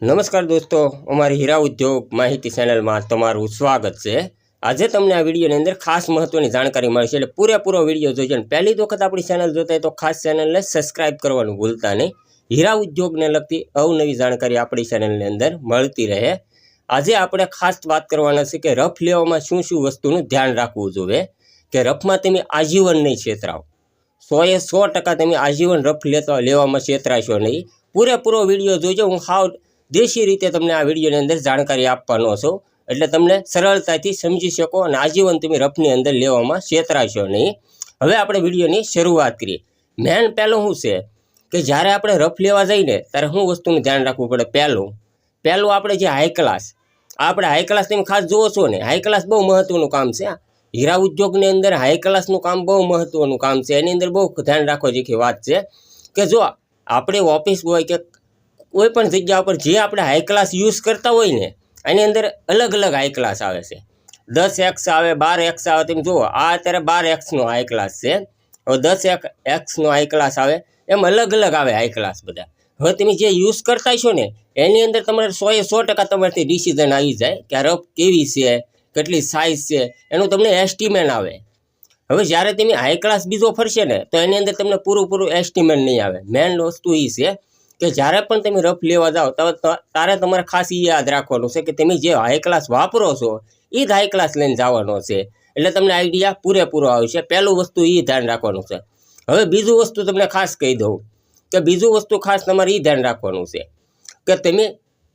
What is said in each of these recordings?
નમસ્કાર દોસ્તો, અમારી હીરા ઉદ્યોગ માહિતી ચેનલમાં તમારું સ્વાગત છે. આજે તમને આ વિડીયોની અંદર ખાસ મહત્વની જાણકારી મળશે એટલે પૂરેપૂરો વીડિયો જોઈજો અને પહેલી વખત આપણી ચેનલ જોતા હોય તો ખાસ ચેનલને સબસ્ક્રાઇબ કરવાનું ભૂલતા નહીં. હીરા ઉદ્યોગને લગતી અવનવી જાણકારી આપણી ચેનલની અંદર મળતી રહે. આજે આપણે ખાસ વાત કરવાના છે કે રફ લેવામાં શું શું વસ્તુનું ધ્યાન રાખવું જોઈએ કે રફમાં તમે આજીવન નહીં છેતરાવ. સોએ સો ટકા તમે આજીવન રફ લેતા લેવામાં છેતરાશો નહીં. પૂરેપૂરો વીડિયો જોજો, હું હાવ દેશી રીતે તમને આ વિડીયોની અંદર જાણકારી આપવાનો છું. એટલે તમને સરળતાથી સમજી શકો અને આજીવન તમે રફની અંદર લેવામાં છેતરાશો નહીં. હવે આપણે વિડીયોની શરૂઆત કરીએ. મેન પહેલું શું છે? કે જ્યારે આપણે રફ લેવા જઈએ ત્યારે શું વસ્તુનું ધ્યાન રાખવું પડે? પહેલું પહેલું આપણે જે હાઈ ક્લાસ આપણે હાઈ ક્લાસ તમે ખાસ જુઓ છો ને હાઈ ક્લાસ બહુ મહત્ત્વનું કામ છે હીરા ઉદ્યોગની અંદર હાઈ ક્લાસનું કામ બહુ મહત્ત્વનું કામ છે. એની અંદર બહુ ધ્યાન રાખવા જેવી વાત છે. કે જો આપણે ઓફિસ હોય કે કોઈ પણ જગ્યા ઉપર જે આપણે હાઈ ક્લાસ યુઝ કરતા હોય ને, એની અંદર અલગ અલગ હાઈ ક્લાસ આવે છે. દસ એક્સ આવે, બાર એક્સ આવે, તમે જુઓ, આ અત્યારે બાર એક્સનો હાઈ ક્લાસ છે. હવે દસ એક એક્સનો હાઈ ક્લાસ આવે, એમ અલગ અલગ આવે હાઈ ક્લાસ બધા. હવે તમે જે યુઝ કરતા છો ને, એની અંદર તમારે સો એ સો ટકા તમારાથી ડિસિઝન આવી જાય કે આ રફ કેવી છે, કેટલી સાઇઝ છે, એનું તમને એસ્ટિમેટ આવે. હવે જ્યારે તમે હાઈ ક્લાસ બીજો ફરશે ને, તો એની અંદર તમને પૂરું પૂરું એસ્ટિમેટ નહીં આવે. મેન વસ્તુ એ છે કે જ્યારે પણ તમે રફ લેવા જાઓ ત્યારે તમારે ખાસ એ યાદ રાખવાનું છે કે તમે જે હાઈ ક્લાસ વાપરો છો એ જ હાઈ ક્લાસ લઈને જવાનો છે. એટલે તમને આઈડિયા પૂરેપૂરો આવશે. પહેલું વસ્તુ એ ધ્યાન રાખવાનું છે. હવે બીજું વસ્તુ તમને ખાસ કહી દઉં કે બીજું વસ્તુ ખાસ તમારે એ ધ્યાન રાખવાનું છે કે તમે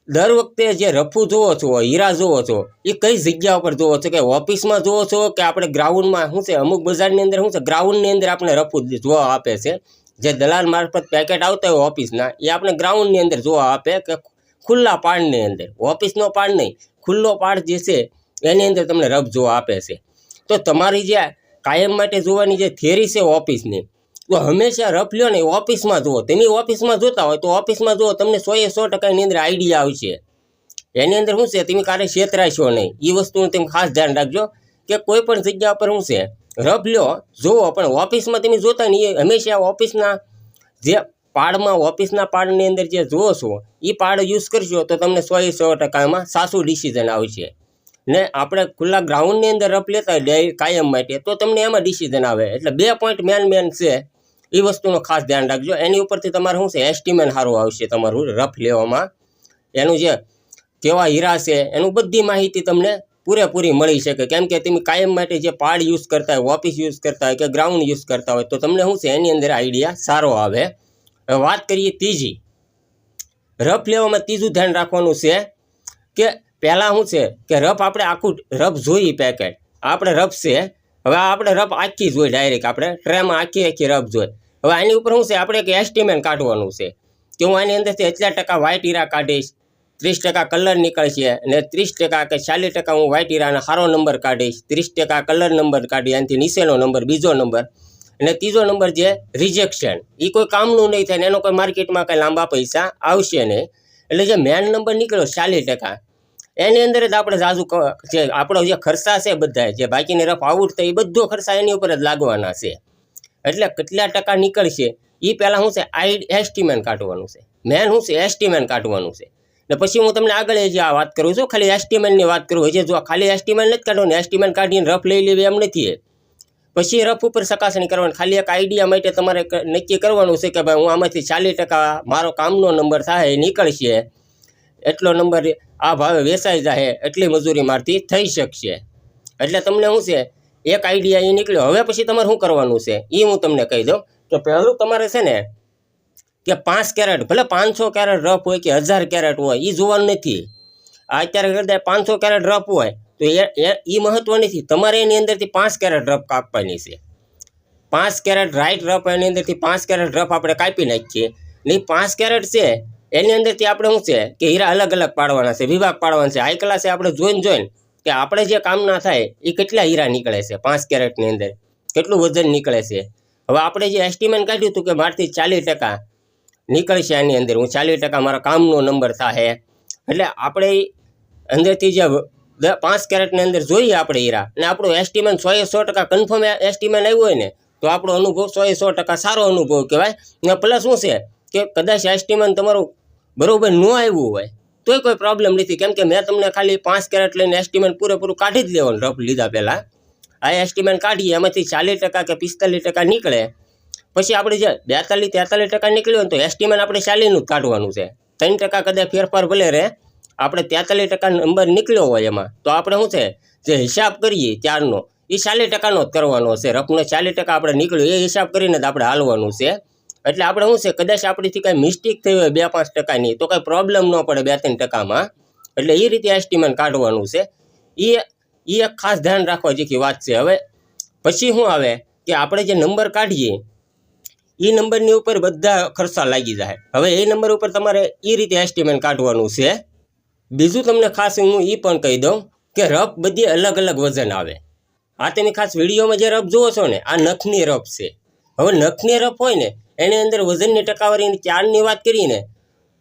દર વખતે જે રફુ જુઓ છો, હીરા જુઓ છો એ કઈ જગ્યા ઉપર જુઓ છો? કે ઓફિસમાં જુઓ છો કે આપણે ગ્રાઉન્ડમાં શું છે? અમુક બજારની અંદર શું છે? ગ્રાઉન્ડની અંદર આપણે રફું જોવા આપે છે. જે દલાલ મારફત પેકેટ આવતા હોય ઓફિસના એ આપણે ગ્રાઉન્ડની અંદર જોવા આપે કે ખુલ્લા પાડની અંદર. ઓફિસનો પાડ નહીં, ખુલ્લો પાડ જે છે, એની અંદર તમને રફ જોવા આપે છે. તો તમારી જે કાયમ માટે જોવાની જે થિયરી છે ઓફિસની તો હંમેશા રફ લ્યો ને ઓફિસમાં જુઓ. તમે ઓફિસમાં જોતા હોય તો ઓફિસમાં જુઓ, તમને સો એ સો ટકાની અંદર આઈડિયા આવશે. એની અંદર શું છે? તમે કારે છેતરાશો નહીં. એ વસ્તુનું તમે ખાસ ધ્યાન રાખજો કે કોઈ પણ જગ્યા પર શું છે? રફ લો. જુઓ પણ ઓફિસમાં તમે જોતા ને એ હંમેશા ઓફિસના જે પાડમાં, ઓફિસના પાડની અંદર જે જુઓ છો એ પાડ યુઝ કરશો તો તમને સો એ સો ટકામાં સાસું ડિસિઝન આવશે. ને આપણે ખુલ્લા ગ્રાઉન્ડની અંદર રફ લેતા હોય કાયમ માટે, તો તમને એમાં ડિસિઝન આવે. એટલે બે પોઈન્ટ મેન મેન છે એ વસ્તુનું ખાસ ધ્યાન રાખજો. એની ઉપરથી તમારે શું છે એસ્ટિમેન સારું આવશે તમારું રફ લેવામાં. એનું જે કેવા હીરા છે, એનું બધી માહિતી તમને પૂરેપૂરી મળી શકે. કેમ કે તમે કાયમ માટે જે પાડ યુઝ કરતા હોય ઓફિસ યુઝ કરતા હોય કે ગ્રાઉન્ડ યુઝ કરતા હોય, તો તમને શું છે? એની અંદર આઈડિયા સારો આવે. વાત કરીએ ત્રીજી. રફ લેવામાં ત્રીજું ધ્યાન રાખવાનું છે કે પહેલાં શું છે કે રફ આપણે આખું રફ જોઈએ પેકેટ આપણે રફ છે. હવે આપણે રફ આખી જોઈ ડાયરેક્ટ આપણે. ટ્રેમાં આખી આખી રફ જોઈએ. હવે આની ઉપર શું છે? આપણે એક એસ્ટિમેટ કાઢવાનું છે. કે હું આની અંદરથી એટલા ટકા વ્હાઇટ હીરા કાઢીશ. ત્રીસ ટકા કલર નીકળશે અને ત્રીસ ટકા કે ચાલીસ ટકા હું વ્હાઇટ હીરાનો સારો નંબર કાઢીશ. ત્રીસ ટકા કલર નંબર કાઢી એનાથી નીચેનો નંબર બીજો નંબર અને ત્રીજો નંબર જે રિજેક્શન એ કોઈ કામનું નહીં થાય ને એનો કોઈ માર્કેટમાં કંઈ લાંબા પૈસા આવશે નહીં. એટલે જે મેન નંબર નીકળ્યો ચાલીસ ટકા, એની અંદર જ આપણે જાજુ જે આપણો જે ખર્ચા છે બધા જે બાકીની રફ આઉટ થાય એ બધો ખર્ચા એની ઉપર જ લાગવાના છે. એટલે કેટલા ટકા નીકળશે? એ પહેલાં શું છે? આઈ એસ્ટિમેટ કાઢવાનું છે. મેન શું છે? એસ્ટિમેટ કાઢવાનું છે. ને પછી હું તમને આગળ જે આ વાત કરું છું, ખાલી એસ્ટિમેન્ટની વાત કરું છે. જો ખાલી એસ્ટિમેન્ટ નથી કાઢવાનું એસ્ટિમેન્ટ કાઢીને રફ લઈ લેવી એમ નથી પછી રફ ઉપર ચકાસણી કરવાની. ખાલી એક આઈડિયા માટે તમારે નક્કી કરવાનું છે કે ભાઈ હું આમાંથી ચાલીસ ટકા મારો કામનો નંબર થાય, એ નીકળશે. એટલો નંબર આ ભાવે વેચાઈ જાય એટલી મજૂરી મારથી થઈ શકશે. એટલે તમને શું છે, એક આઈડિયા એ નીકળ્યો. હવે પછી તમારે શું કરવાનું છે? એ હું તમને કહી દઉં. તો પહેલું તમારે છે ને કે પાંચ કેરેટ, ભલે પાંચસો કેરેટ રફ હોય કે હજાર કેરેટ હોય એ જોવાનું નથી. આ અત્યારે કદાચ પાંચસો કેરેટ રફ હોય, તો એ એ મહત્વ નથી. તમારે એની અંદરથી પાંચ કેરેટ રફ કાપવાની છે. પાંચ કેરેટ રાઈટ રફ એની અંદરથી પાંચ કેરેટ રફ આપણે કાપી નાખીએ. નહીં પાંચ કેરેટ છે, એની અંદરથી આપણે શું છે, કે હીરા અલગ અલગ પાડવાના છે, વિભાગ પાડવાના છે. હાઈ ક્લાસે આપણે જોઈને જોઈને કે આપણે જે કામ ના થાય એ કેટલા હીરા નીકળે છે, પાંચ કેરેટની અંદર? કેટલું વજન નીકળે છે? હવે આપણે જે એસ્ટિમેટ કાઢ્યું હતું કે મારથી ચાલીસ ટકા નીકળશે આની અંદર. હું ચાલીસ ટકા મારા કામનો નંબર થાય એટલે આપણે અંદરથી જે પાંચ કેરેટની અંદર જોઈએ આપણે હીરા. અને આપણું એસ્ટિમેન્ટ સો એ સો ટકા કન્ફર્મ એસ્ટિમેન્ટ આવ્યું હોય ને, તો આપણો અનુભવ સો એ સો ટકા સારો અનુભવ કહેવાય. ને પ્લસ શું છે કે કદાચ એસ્ટિમેન્ટ તમારું બરાબર ન આવ્યું હોય, તોય કોઈ પ્રોબ્લેમ નથી. કેમ કે મેં તમને ખાલી પાંચ કેરેટ લઈને એસ્ટિમેન્ટ પૂરેપૂરું કાઢી જ લેવાનું, રફ લીધા પહેલાં. આ એસ્ટિમેન્ટ કાઢીએ, એમાંથી ચાલીસ ટકા કે પિસ્તાલીસ ટકા નીકળે. પછી આપણે જે બેતાલીસ તેતાલીસ ટકા નીકળ્યું તો એસ્ટિમેટ આપણે ચાલીનું જ કાઢવાનું છે. ત્રણ ટકા કદાચ ફેરફાર ભલે રહે, આપણે તેતાલીસ ટકા નંબર નીકળ્યો હોય એમાં, તો આપણે શું છે? જે હિસાબ કરીએ ત્યારનો એ ચાલીસ ટકાનો જ કરવાનો છે. રફનો ચાલીસ ટકા આપણે નીકળ્યો, એ હિસાબ કરીને જ આપણે હાલવાનું છે. એટલે આપણે શું છે? કદાચ આપણીથી કાંઈ મિસ્ટેક થઈ હોય બે પાંચ ટકાની, તો કાંઈ પ્રોબ્લેમ ન પડે બે ત્રણ ટકામાં. એટલે એ રીતે એસ્ટિમેટ કાઢવાનું છે. એ એ એક ખાસ ધ્યાન રાખવા જેવી વાત છે. હવે, પછી શું આવે? કે આપણે જે નંબર કાઢીએ એ નંબરની ઉપર બધા ખર્ચા લાગી જાય. હવે એ નંબર ઉપર તમારે એ રીતે એસ્ટિમેટ કાઢવાનું છે. બીજું તમને ખાસ હું એ પણ કહી દઉં કે રફ બધી અલગ અલગ વજન આવે. આ તમે ખાસ વિડીયોમાં જે રફ જુઓ છો ને, આ નખની રફ છે. હવે નખની રફ હોય ને, એની અંદર વજનની ટકાવારીની ચારની વાત કરીને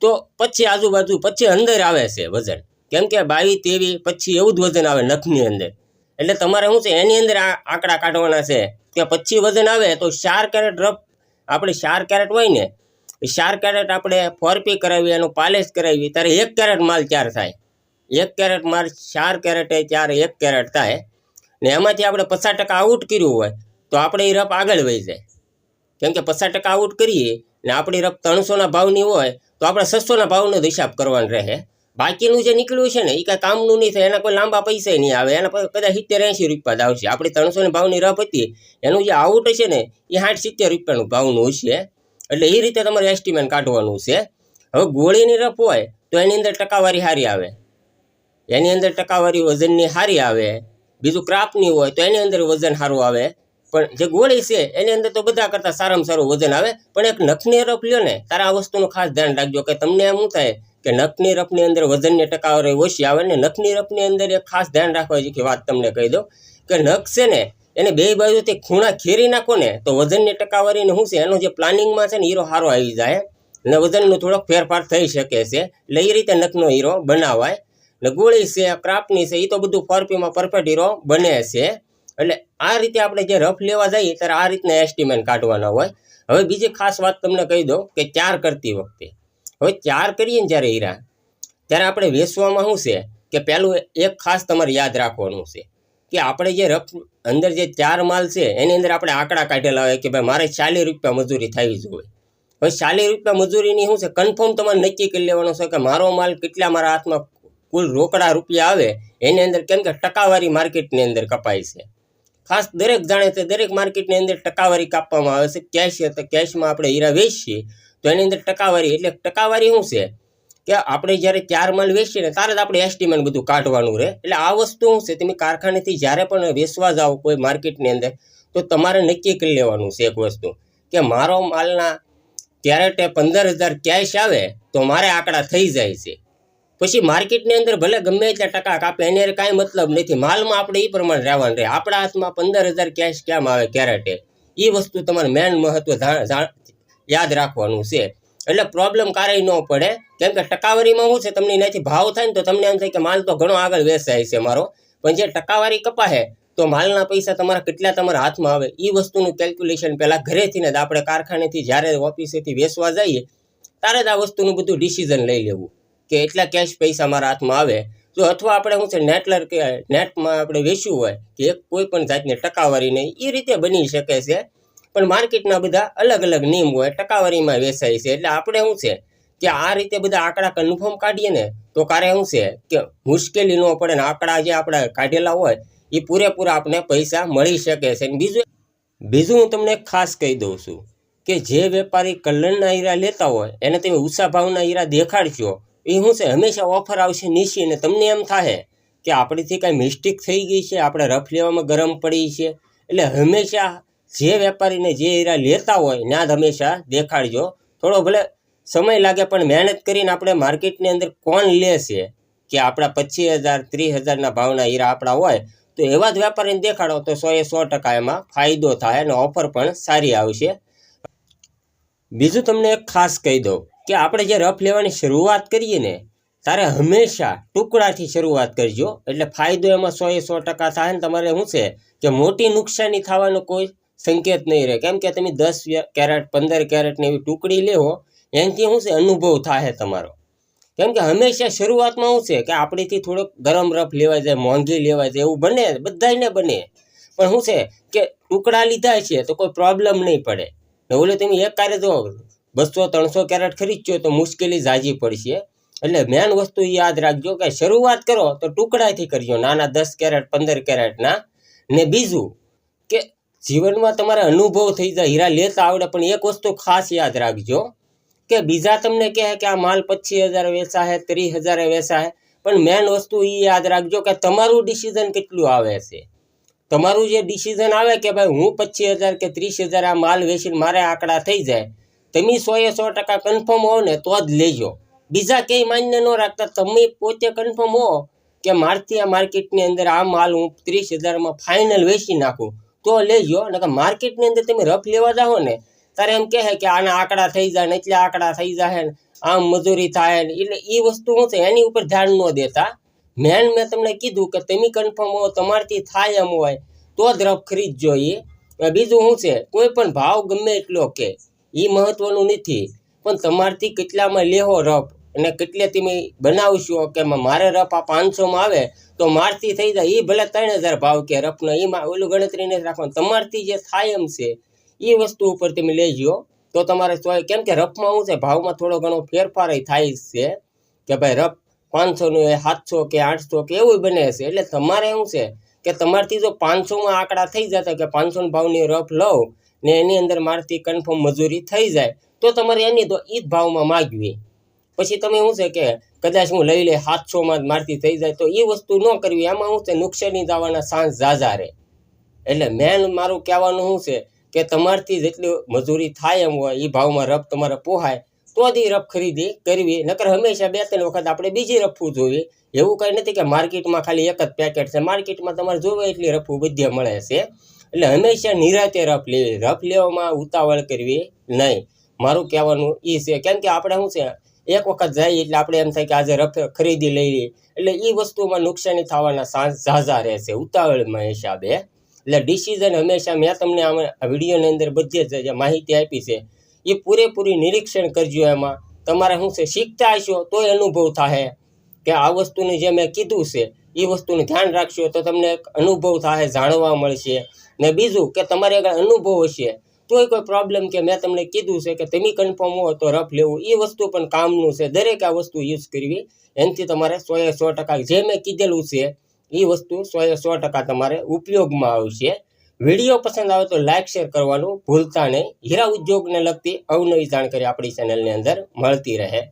તો પછી આજુબાજુ, પછી અંદર આવે છે વજન. કેમ કે બાવીસ તેવી, પછી એવું જ વજન આવે નખની અંદર. એટલે તમારે શું છે, એની અંદર આ આંકડા કાઢવાના છે. કે પછી વજન આવે તો ચાર કેરેટ રફ આપણે ચાર કેરેટ હોય ને, એ ચાર કેરેટ આપણે ફોરપી કરાવી, એનું પાલિશ કરાવી, ત્યારે એક કેરેટ માલ ચાર થાય. એક કેરેટ માલ ચાર કેરેટે ચાર એક કેરેટ થાય. ને એમાંથી આપણે પચાસ ટકા આઉટ કર્યું હોય, તો આપણે એ રફ આગળ વહી જાય કેમ કે પચાસ ટકા આઉટ કરીએ, ને આપણી રફ ત્રણસોના ભાવની હોય, તો આપણે છસોના ભાવનો જ હિસાબ કરવાનો રહે. બાકીનું જે નીકળ્યું છે ને એ કાંઈ કામનું નહીં થાય, એના કોઈ લાંબા પૈસા નહીં આવે, એના કદાચ સિત્તેર એંશી રૂપિયા આવશે. ત્રણસો ને ભાવની રફ હતી એનું જે આઉટ છે ને એ સાઠ સિત્તેર રૂપિયાનું ભાવનું હશે એટલે એ રીતે તમારે એસ્ટિમેટ કાઢવાનું છે. હવે ગોળીની રફ હોય, તો એની અંદર ટકાવારી સારી આવે. એની અંદર ટકાવારી વજનની સારી આવે. બીજું ક્રાફ્ટની હોય, તો એની અંદર વજન સારું આવે. પણ જે ગોળી છે, એની અંદર તો બધા કરતાં સારામાં સારું વજન આવે. પણ એક નખની રફ લ્યો ને, તારા આ વસ્તુનું ખાસ ધ્યાન રાખજો કે તમને એમ થાય કે નખની રફની અંદર વજનની ટકાવારી ઓછી આવે ને નખની રફની અંદર એક ખાસ ધ્યાન રાખવા જેવી વાત તમને કહી દઉં કે નખ છે ને, એને બે બાજુથી ખૂણા ખેરી નાખો ને, તો વજનની ટકાવારીને શું છે, એનો જે પ્લાનિંગમાં છે ને, હીરો સારો આવી જાય. ને વજનનો થોડોક ફેરફાર થઈ શકે છે, એટલે એ રીતે નખનો હીરો બનાવાય. ને ગોળી છે, ક્રાફ્ટની છે એ તો બધું ફોરપીમાં પરફેક્ટ હીરો બને છે. એટલે આ રીતે આપણે જે રફ લેવા જઈએ, ત્યારે આ રીતના એસ્ટિમેટ કાઢવાના હોય. હવે બીજી ખાસ વાત તમને કહી દઉં કે ચાર કરતી વખતે. હવે ચાર કરીએ ને જ્યારે હીરા, ત્યારે આપણે વેચવામાં શું છે કે પહેલું એક ખાસ તમારે યાદ રાખવાનું છે કે આપણે જે રફ અંદર જે ચાર માલ છે, એની અંદર આપણે આંકડા કાઢેલા હોય કે ભાઈ મારે ચાલીસ રૂપિયા મજૂરી થવી જોઈએ. હવે ચાલીસ રૂપિયા મજૂરીની શું છે? કન્ફર્મ તમારે નક્કી કરી લેવાનો છે કે મારો માલ કેટલા મારા હાથમાં કુલ રોકડા રૂપિયા આવે, એની અંદર કેમ કે ટકાવારી માર્કેટની અંદર કપાય છે. ખાસ દરેક જાણે છે દરેક માર્કેટની અંદર ટકાવારી કાપવામાં આવે છે. કેશ તો કેશમાં આપણે હીરા વેચીએ તો એની અંદર ટકાવારી એટલે ટકાવારી શું છે? કે આપણે જ્યારે ચાર માલ વેચીએ ને ત્યારે જ આપણે એસ્ટિમેટ બધું કાઢવાનું રહે. એટલે આ વસ્તુ શું છે? તમે કારખાનેથી જ્યારે પણ વેચવા જાઓ કોઈ માર્કેટની અંદર, તો તમારે નક્કી કરી લેવાનું છે એક વસ્તુ. કે મારો માલના કેરેટે પંદર હજાર કેશ આવે, તો મારે આંકડા થઈ જાય છે. પછી માર્કેટની અંદર ભલે ગમે એટલા ટકા કાપે, એની કાંઈ મતલબ નથી. માલમાં આપણે એ પ્રમાણે રહેવાનું રહે. આપણા હાથમાં પંદર હજાર કેશ કેમ આવે કેરેટે એ વસ્તુ તમારે મેન મહત્વ યાદ રાખવાનું છે. એટલે પ્રોબ્લેમ ક્યારેય ન પડે. કેમ કે ટકાવારીમાં શું છે? તમને એનાથી ભાવ થાય ને તો તમને એમ થાય કે માલ તો ઘણો આગળ વેચાય છે મારો. પણ જે ટકાવારી કપાહે, તો માલના પૈસા તમારા કેટલા તમારા હાથમાં આવે? એ વસ્તુનું કેલ્ક્યુલેશન પહેલાં ઘરેથી ને આપણે કારખાનેથી જ્યારે ઓફિસેથી વેચવા જઈએ, ત્યારે જ આ વસ્તુનું બધું ડિસિઝન લઈ લેવું. કે એટલા કેશ પૈસા મારા હાથમાં આવે. જો અથવા આપણે શું છે નેટલર કે નેટમાં આપણે વેચવું હોય, કે કોઈ પણ જાતની ટકાવારી નહીં એ રીતે બની શકે છે. પણ માર્કેટના બધા અલગ અલગ નિયમ હોય, ટકાવારીમાં વેચાય છે. એટલે આપણે શું છે કે આ રીતે બધા આંકડા કન્ફર્મ કાઢીએ ને, તો કારે શું છે કે મુશ્કેલી ન પડે ને આંકડા જે આપણે કાઢેલા હોય, એ પૂરેપૂરા આપણે પૈસા મળી શકે છે. અને બીજું બીજું હું તમને ખાસ કહી દઉં છું કે જે વેપારી કલરના હીરા લેતા હોય, એને તમે ઉષા ભાવના હીરા દેખાડશો, એ શું છે હંમેશા ઓફર આવશે નીચી ને તમને એમ થાય કે આપણીથી કાંઈ મિસ્ટેક થઈ ગઈ છે, આપણે રફ લેવામાં ગરમ પડી છે. એટલે હંમેશા જે વેપારીને જે હીરા લેતા હોય ત્યાં જ હંમેશા દેખાડજો. થોડો ભલે સમય લાગે, પણ મહેનત કરીને આપણે માર્કેટની અંદર કોણ લે છે? કે આપણા પચીસ હજાર, ત્રીસ હજારના ભાવના હીરા આપણા હોય, તો એવા જ વેપારીને દેખાડો તો સો એ સો ટકા એમાં ફાયદો થાય અને ઓફર પણ સારી આવશે. બીજું તમને એક ખાસ કહી દઉં કે આપણે જે રફ લેવાની શરૂઆત કરીએ ને ત્યારે હંમેશા ટુકડાથી શરૂઆત કરજો. એટલે ફાયદો એમાં સો એ સો ટકા થાય ને તમારે શું છે? કે મોટી નુકસાની થવાનો કોઈ સંકેત નહીં રહે. કેમ કે તમે દસ કેરેટ, પંદર કેરેટની એવી ટુકડી લેવો એનાથી શું છે? અનુભવ થાય તમારો. કેમ કે હંમેશા શરૂઆતમાં શું છે? કે આપણેથી થોડોક ગરમ રફ લેવાય જાય, મોંઘી લેવાય જાય, એવું બને, બધાયને બને. પણ શું છે? કે ટુકડા લીધા છે, તો કોઈ પ્રોબ્લેમ નહીં પડે. ઓલે તમે એક કાર્ય જો બસો, ત્રણસો કેરેટ ખરીદશો તો મુશ્કેલી જાજી પડશે. એટલે મેન વસ્તુ યાદ રાખજો કે શરૂઆત કરો તો ટુકડાથી કરજો. નાના દસ કેરેટ, પંદર કેરેટના ને બીજું જીવનમાં તમારે અનુભવ થઈ જાય, હીરા લેતા આવડે, પણ એક વસ્તુ ખાસ યાદ રાખજો કે બીજા તમને કહે કે આ માલ પચીસ હજાર વેચા હે, ત્રીસ હજારે વેચા હે, પણ મેન વસ્તુ એ યાદ રાખજો કે તમારું ડિસિઝન કેટલું આવે છે. તમારું જે ડિસિઝન આવે કે ભાઈ હું પચીસ હજાર કે ત્રીસ હજાર આ માલ વેચીને મારે આંકડા થઈ જાય, તમે સો એ સો ટકા કન્ફર્મ હો ને તો જ લેજો. બીજા કંઈ માન્ય ન રાખતા, તમે પોતે કન્ફર્મ હો કે મારથી આ માર્કેટની અંદર આ માલ હું ત્રીસ હજારમાં ફાઇનલ વેચી નાખું. તો લેજો, નકર માર્કેટની અંદર તમે રફ લેવા જાઓ ને, તારે એમ કહે કે આના આંકડા થઈ જાય ને એટલે આંકડા થઈ જાય ને, આમ મજૂરી થાય ને, એટલે એ વસ્તુ શું છે એની ઉપર ધ્યાન ન દેતા. મેન મેં તમને કીધું કે તમે કન્ફર્મ હો, તમારથી થાય એમ હોય, તો જ રફ ખરીદજો એ બીજું શું છે, કોઈ પણ ભાવ ગમે એટલો કે એ મહત્વનું નથી, પણ તમારથી કેટલામાં લેહો રફ. અને કેટલે તમે બનાવશો? કે મારે રફ આ પાંચસોમાં આવે, તો મારથી થઈ જાય. એ ભલે ત્રણ હજાર ભાવ કે રફનો એમાં ઓલું ગણતરી નથી રાખવાનું. તમારથી જે થાય એમ છે એ વસ્તુ ઉપર તમે લેજો. તો તમારે કેમ કે રફમાં શું છે, ભાવમાં થોડો ઘણો ફેરફાર થાય છે, કે ભાઈ રફ પાંચસોનું એ સાતસો કે આઠસો કે એવું બને છે. એટલે તમારે શું છે, કે તમારથી જો પાંચસોમાં આંકડા થઈ જતા કે પાંચસો ભાવની રફ લઉં, ને એની અંદર મારથી કન્ફર્મ મજૂરી થઈ જાય, તો તમારે એની તો એ જ ભાવમાં માગવી. પછી તમે શું છે કે કદાચ હું લઈ લે હાથસોમાં જ મારથી થઈ જાય તો એ વસ્તુ ન કરવી. એમાં શું છે? નુકસાની જવાના ચાન્સ ઝાઝા રહે. એટલે મેન મારું કહેવાનું શું છે કે તમારથી જેટલી મજૂરી થાય એમ હોય, એ ભાવમાં રફ તમારે પોહાય તો જ એ રફ ખરીદી કરવી. નકર હંમેશા બે ત્રણ વખત આપણે બીજી રફવું જોઈએ. એવું કંઈ નથી કે માર્કેટમાં ખાલી એક જ પેકેટ છે. માર્કેટમાં તમારે જોવે એટલી રફવું બધે મળે છે. એટલે હંમેશા નિરાતે રફ લેવી. રફ લેવામાં ઉતાવળ કરવી નહીં. મારું કહેવાનું એ છે. કેમ કે આપણે શું છે એક વખત જાય એટલે આપણે એમ થાય કે આજે રફ, ખરીદી લઈ લઈએ. એટલે એ વસ્તુમાં નુકસાની થવાના ચાન્સ ઝાઝા રહેશે, ઉતાવળમાં હિસાબે. એટલે ડિસિઝન હંમેશા મેં તમને આમ વિડીયોની અંદર બધી જ માહિતી આપી છે એ પૂરેપૂરી નિરીક્ષણ કરજો એમાં. તમારે શું છે, શીખતા હશો તોય અનુભવ થાય કે આ વસ્તુની જે મેં કીધું છે એ વસ્તુનું ધ્યાન રાખશો તો તમને અનુભવ થાય જાણવા મળશે. ને બીજું કે તમારે આગળ અનુભવ હશે તોય કોઈ પ્રોબ્લેમ કે મેં તમને કીધું છે કે તમે કન્ફર્મ હો તો રફ લેવું. એ વસ્તુ પણ કામનું છે. દરેક આ વસ્તુ યુઝ કરવી. એનાથી તમારે સોએ સો ટકા જે મેં કીધેલું છે એ વસ્તુ સો એ સો ટકા તમારે ઉપયોગમાં આવશે. વીડિયો પસંદ આવે તો લાઇક શેર કરવાનું ભૂલતા નહીં. હીરા ઉદ્યોગને લગતી અવનવી જાણકારી આપણી ચેનલની અંદર મળતી રહે.